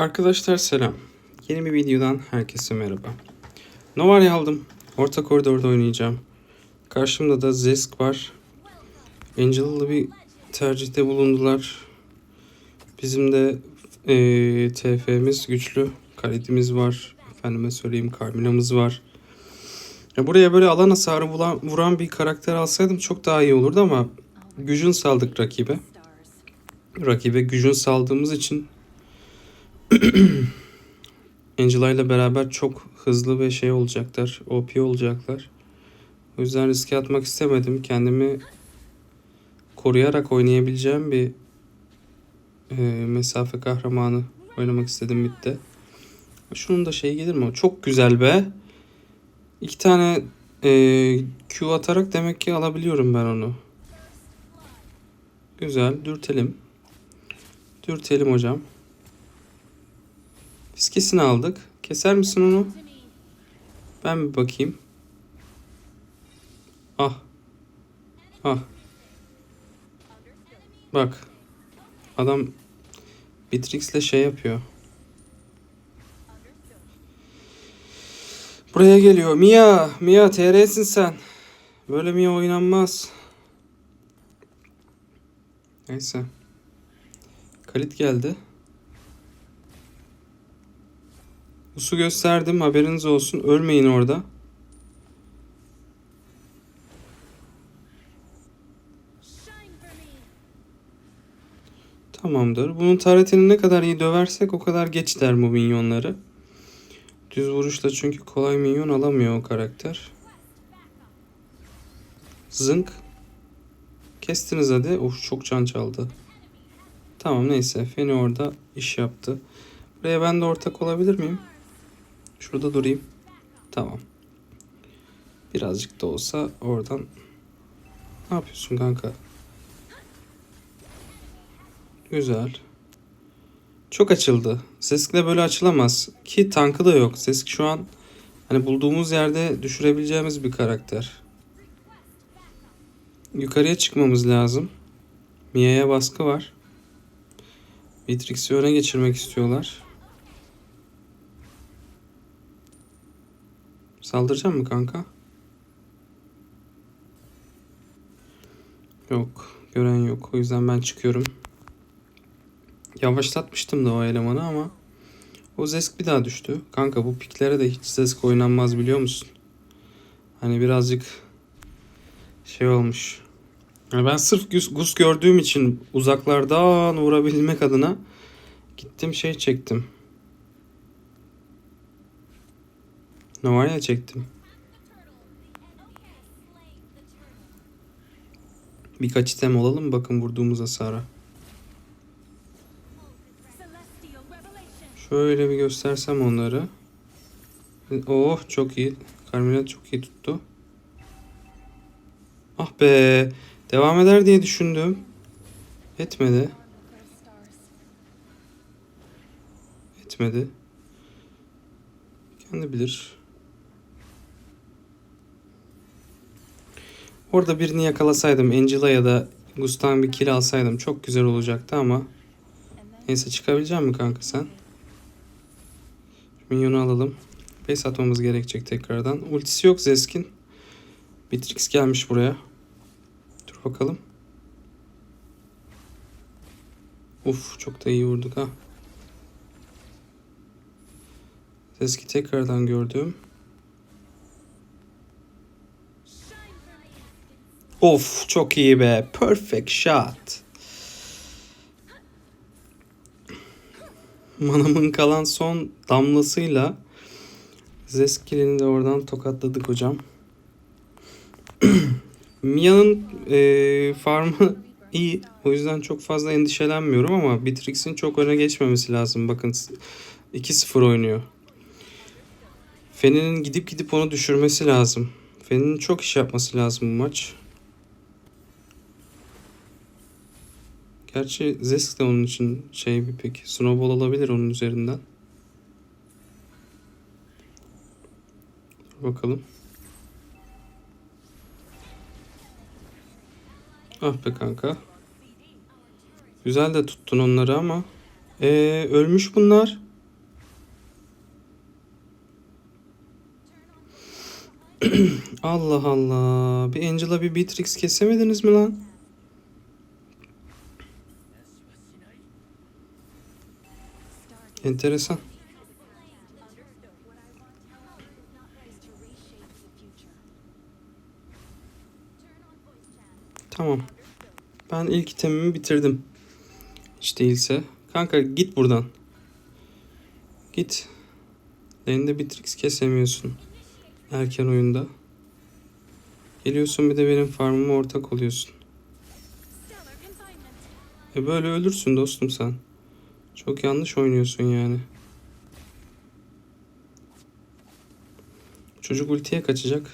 Arkadaşlar selam. Yeni bir videodan herkese merhaba. Novaria aldım. Orta koridorda oynayacağım. Karşımda da Zesk var. Angel'lı bir tercihte bulundular. Bizim de eee TF'miz güçlü. Kaletimiz var. Efendime söyleyeyim Carmina'mız var. Ya buraya böyle alan hasarı vuran, vuran bir karakter alsaydım çok daha iyi olurdu ama gücün saldık rakibe. Rakibe gücün saldığımız için Angela ile beraber çok hızlı ve şey olacaklar. OP olacaklar. O yüzden riske atmak istemedim. Kendimi koruyarak oynayabileceğim bir e, mesafe kahramanı oynamak istedim midde. Şunun da şeyi gelir mi? Çok güzel be. İki tane e, Q atarak demek ki alabiliyorum ben onu. Güzel. Dürtelim. Dürtelim hocam. Fiskesini aldık. Keser misin onu? Ben bir bakayım. Ah. Ah. Bak. Adam Bitrix'le şey yapıyor. Buraya geliyor. Mia. Mia TR'sin sen. Böyle Mia oynanmaz. Neyse. Kalit geldi. Usu gösterdim haberiniz olsun. Ölmeyin orada. Tamamdır. Bunun taretini ne kadar iyi döversek o kadar geç der bu minyonları. Düz vuruşla çünkü kolay minyon alamıyor o karakter. Zınk. Kestiniz hadi. Of çok can çaldı. Tamam neyse. Feni orada iş yaptı. Buraya ben de ortak olabilir miyim? Şurada durayım. Tamam. Birazcık da olsa oradan ne yapıyorsun kanka? Güzel. Çok açıldı. Sesk'le böyle açılamaz. Ki tankı da yok. Sesk şu an hani bulduğumuz yerde düşürebileceğimiz bir karakter. Yukarıya çıkmamız lazım. Mia'ya baskı var. Matrix'i öne geçirmek istiyorlar. Saldıracak mı kanka? Yok. Gören yok. O yüzden ben çıkıyorum. Yavaşlatmıştım da o elemanı ama o Zesk bir daha düştü. Kanka bu piklere de hiç Zesk oynanmaz biliyor musun? Hani birazcık şey olmuş. Yani ben sırf Gus, Gus gördüğüm için uzaklardan vurabilmek adına gittim şey çektim. Novaya çektim. Birkaç item alalım bakın vurduğumuz hasara. Şöyle bir göstersem onları. Oh çok iyi. Carmela çok iyi tuttu. Ah be. Devam eder diye düşündüm. Etmedi. Etmedi. Kendi bilir. Orada birini yakalasaydım Angela ya da Gustan bir kill alsaydım çok güzel olacaktı ama neyse çıkabilecek mi kanka sen? Minyonu alalım. Base atmamız gerekecek tekrardan. Ultisi yok Zesk'in. Bitrix gelmiş buraya. Dur bakalım. Uf çok da iyi vurduk ha. Zesk'i tekrardan gördüm. Of çok iyi be. Perfect shot. Manamın kalan son damlasıyla Zeskil'ini de oradan tokatladık hocam. Mia'nın e, farmı iyi. O yüzden çok fazla endişelenmiyorum ama Bitrix'in çok öne geçmemesi lazım. Bakın 2-0 oynuyor. Fen'in gidip gidip onu düşürmesi lazım. Fen'in çok iş yapması lazım bu maç. Gerçi Zesk de onun için şey bir pek. Snowball olabilir onun üzerinden. Bakalım. Ah be kanka. Güzel de tuttun onları ama. Ee, ölmüş bunlar. Allah Allah. Bir Angela bir Beatrix kesemediniz mi lan? Enteresan. Tamam. Ben ilk itemimi bitirdim. Hiç değilse. Kanka git buradan. Git. Lane'de Beatrix kesemiyorsun. Erken oyunda. Geliyorsun bir de benim farmıma ortak oluyorsun. E böyle ölürsün dostum sen. Çok yanlış oynuyorsun yani. Çocuk ultiye kaçacak.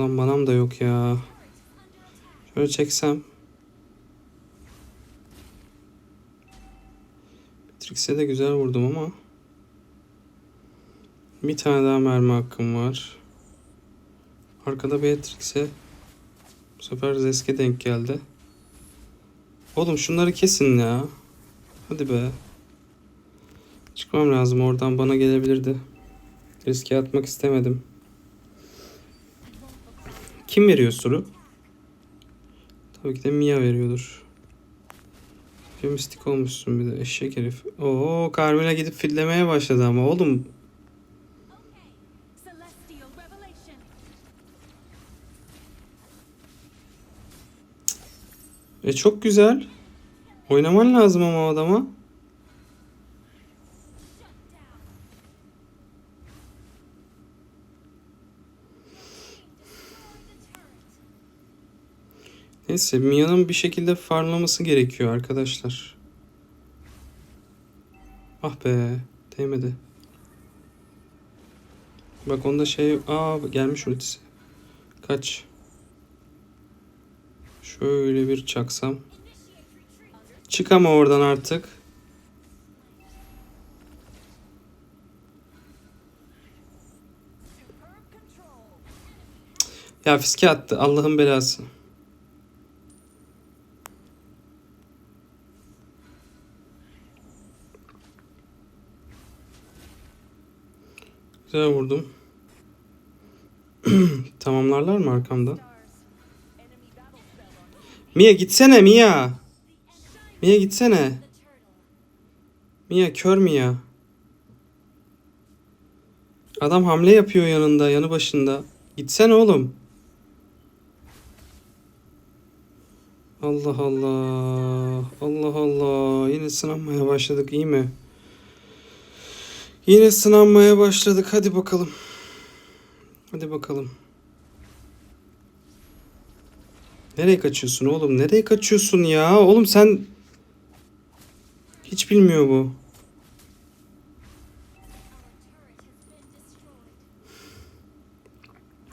Lan manam da yok ya. Şöyle çeksem. Beatrix'e de güzel vurdum ama. Bir tane daha mermi hakkım var. Arkada Beatrix'e bu sefer Zeske denk geldi. Oğlum şunları kesin ya. Hadi be. Çıkmam lazım oradan bana gelebilirdi. Riske atmak istemedim. Kim veriyor suru? Tabii ki de Mia veriyordur. Mistik olmuşsun bir de eşek herif. Oo Carmela gidip fillemeye başladı ama oğlum. E çok güzel. Oynaman lazım ama adama. Neyse Mia'nın bir şekilde farmlaması gerekiyor arkadaşlar. Ah be değmedi. Bak onda şey aa gelmiş ultisi. Kaç. Şöyle bir çaksam. Çık ama oradan artık. Ya fiske attı. Allah'ın belası. Güzel vurdum. Tamamlarlar mı arkamdan? Mia gitsene Mia. Mia gitsene. Mia kör Mia. Adam hamle yapıyor yanında, yanı başında. Gitsene oğlum. Allah Allah. Allah Allah. Yine sınanmaya başladık iyi mi? Yine sınanmaya başladık. Hadi bakalım. Hadi bakalım. Nereye kaçıyorsun oğlum? Nereye kaçıyorsun ya? Oğlum sen hiç bilmiyor bu.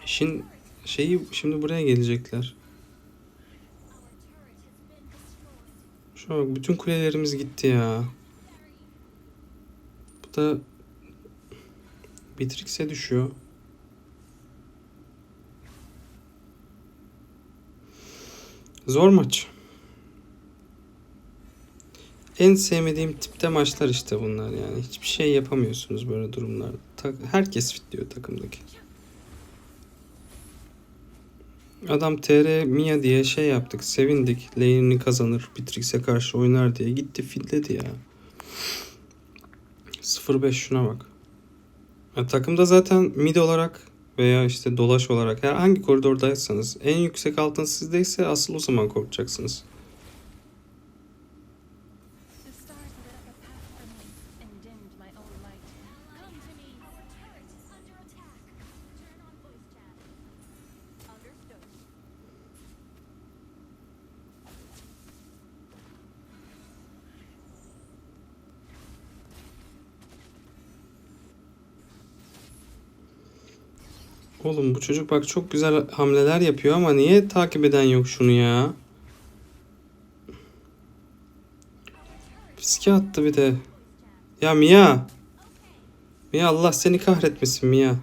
İşin şeyi şimdi buraya gelecekler. Şu an bütün kulelerimiz gitti ya. Bu da Beatrix'e düşüyor. Zor maç. En sevmediğim tipte maçlar işte bunlar yani. Hiçbir şey yapamıyorsunuz böyle durumlarda. Ta- herkes fitliyor takımdaki. Adam TR Mia diye şey yaptık. Sevindik. Lane'ini kazanır. Beatrix'e karşı oynar diye. Gitti fitledi ya. 0-5 şuna bak. Ya, takımda zaten mid olarak veya işte dolaş olarak her hangi koridordaysanız en yüksek altın sizdeyse asıl o zaman korkacaksınız. Oğlum bu çocuk bak çok güzel hamleler yapıyor ama niye takip eden yok şunu ya? Fiske attı bir de. Ya Mia. Mia Allah seni kahretmesin Mia.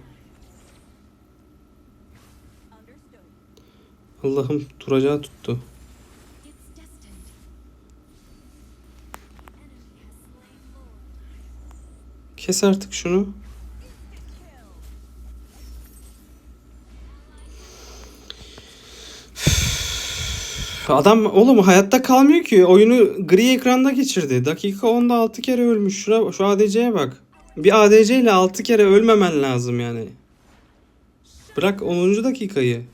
Allah'ım duracağı tuttu. Kes artık şunu. Adam oğlum hayatta kalmıyor ki. Oyunu gri ekranda geçirdi. Dakika 10'da 6 kere ölmüş. Şura, şu ADC'ye bak. Bir ADC ile 6 kere ölmemen lazım yani. Bırak 10. dakikayı.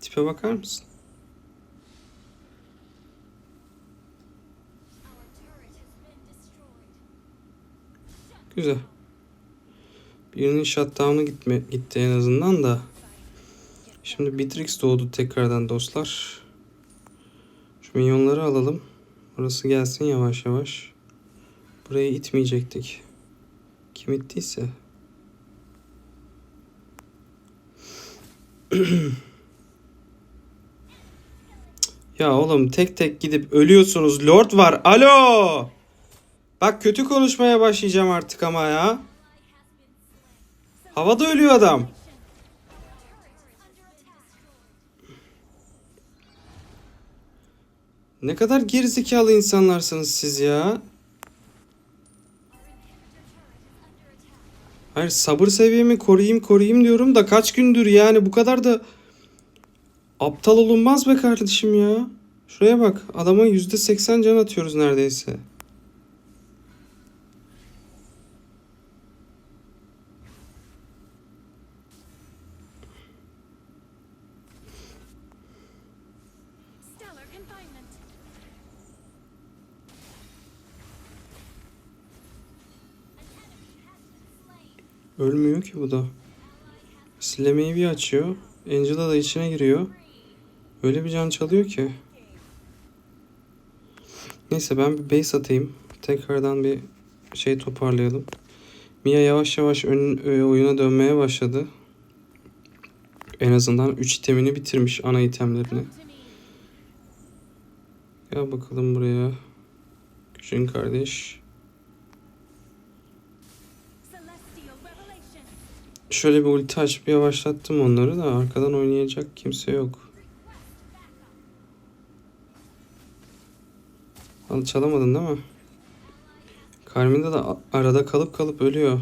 Tipe bakar mısın? Güzel. Birinin shutdown'u gitme, gitti en azından da. Şimdi Bitrix doğdu tekrardan dostlar. Şu minyonları alalım. Burası gelsin yavaş yavaş. Burayı itmeyecektik. Kim ittiyse. ya oğlum tek tek gidip ölüyorsunuz. Lord var. Alo. Bak kötü konuşmaya başlayacağım artık ama ya. Havada ölüyor adam. Ne kadar gerizekalı insanlarsınız siz ya. Hayır sabır seviyemi koruyayım koruyayım diyorum da kaç gündür yani bu kadar da aptal olunmaz be kardeşim ya. Şuraya bak adama %80 can atıyoruz neredeyse. Ölmüyor ki bu da. Silemeyi bir açıyor. Angela da içine giriyor. Öyle bir can çalıyor ki. Neyse ben bir base atayım. Tekrardan bir şey toparlayalım. Mia yavaş yavaş ön, ö- oyuna dönmeye başladı. En azından 3 itemini bitirmiş ana itemlerini. Gel bakalım buraya. Güçün kardeş. Şöyle bir ulti açıp yavaşlattım onları da arkadan oynayacak kimse yok. Al çalamadın değil mi? Carmina da arada kalıp kalıp ölüyor.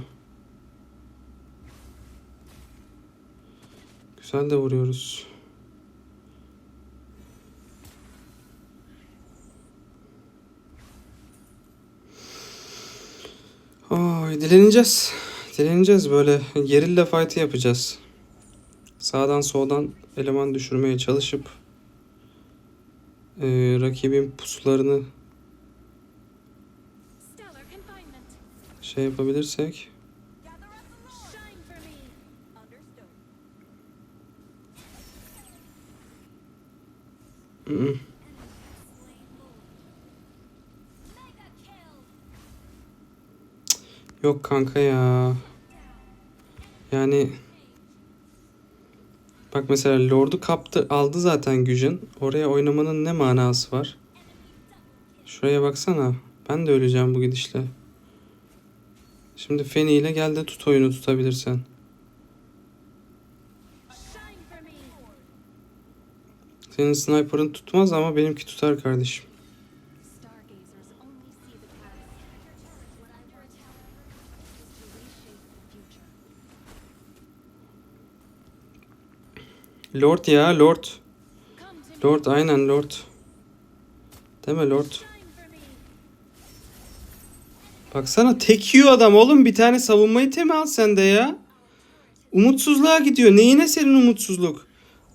Güzel de vuruyoruz. Ay dileneceğiz. Dileneceğiz böyle gerilla fight'ı yapacağız. Sağdan soldan eleman düşürmeye çalışıp eee, rakibin pusularını şey yapabilirsek. Gather yok kanka ya. Yani bak mesela Lord'u kaptı aldı zaten gücün. Oraya oynamanın ne manası var? Şuraya baksana. Ben de öleceğim bu gidişle. Şimdi Feni ile gel de tut oyunu tutabilirsen. Senin sniper'ın tutmaz ama benimki tutar kardeşim. Lord ya Lord. Lord aynen Lord. Lord. Shine for me. Baksana tek yiyor adam oğlum. Bir tane savunma itemi al sen de ya. Umutsuzluğa gidiyor. Neyine senin umutsuzluk?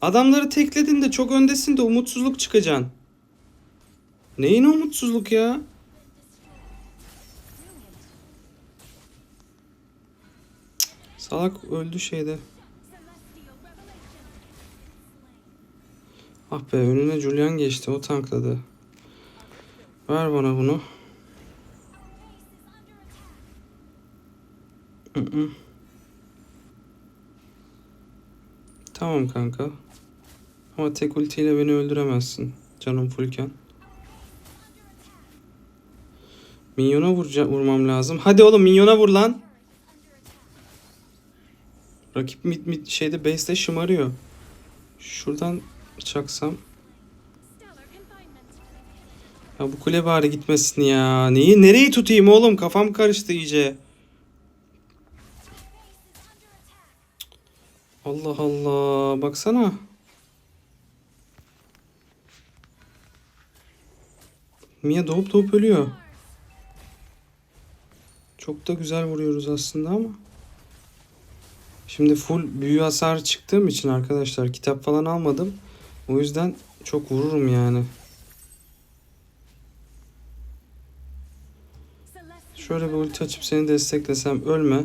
Adamları tekledin de çok öndesin de umutsuzluk çıkacaksın. Neyine umutsuzluk ya? Salak öldü şeyde. Ah be önüne Julian geçti. O tankladı. Ver bana bunu. Tamam kanka. Ama tek ultiyle beni öldüremezsin. Canım fullken. Minyona vurca vurmam lazım. Hadi oğlum minyona vur lan. Rakip mid, mid şeyde base'de şımarıyor. Şuradan confinement. Ya bu kule bari gitmesin ya. Neyi nereyi tutayım oğlum? Kafam karıştı iyice. Allah Allah. Baksana. Mia doğup doğup ölüyor. Çok da güzel vuruyoruz aslında ama. Şimdi full büyü hasarı çıktığım için arkadaşlar kitap falan almadım. O yüzden çok vururum yani. Şöyle bir ulti açıp seni desteklesem ölme.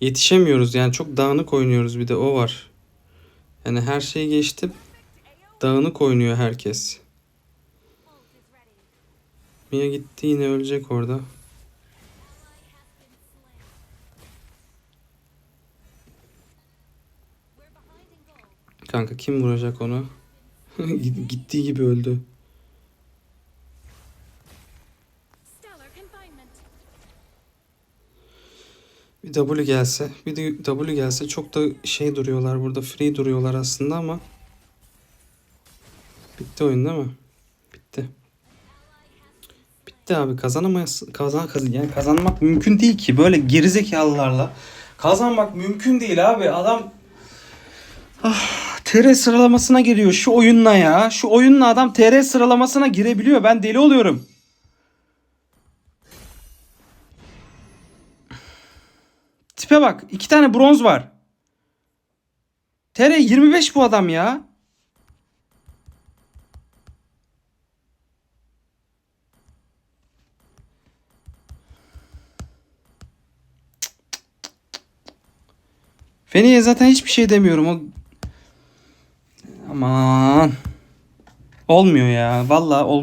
Yetişemiyoruz yani çok dağınık oynuyoruz bir de o var. Yani her şeyi geçtim. Dağınık oynuyor herkes. Mia gitti yine ölecek orada. Kanka kim vuracak onu? Gittiği gibi öldü. Bir W gelse, bir de W gelse çok da şey duruyorlar burada. Free duruyorlar aslında ama. Bitti oyun değil mi? Bitti. Bitti abi kazanamayız. Kazan, kazan yani kazanmak mümkün değil ki böyle gerizekalılarla. Kazanmak mümkün değil abi. Adam ah, TR sıralamasına giriyor şu oyunla ya. Şu oyunla adam TR sıralamasına girebiliyor. Ben deli oluyorum. Tipe bak. iki tane bronz var. TR 25 bu adam ya. Feni'ye zaten hiçbir şey demiyorum. O Aman. Olmuyor ya. Vallahi olmuyor.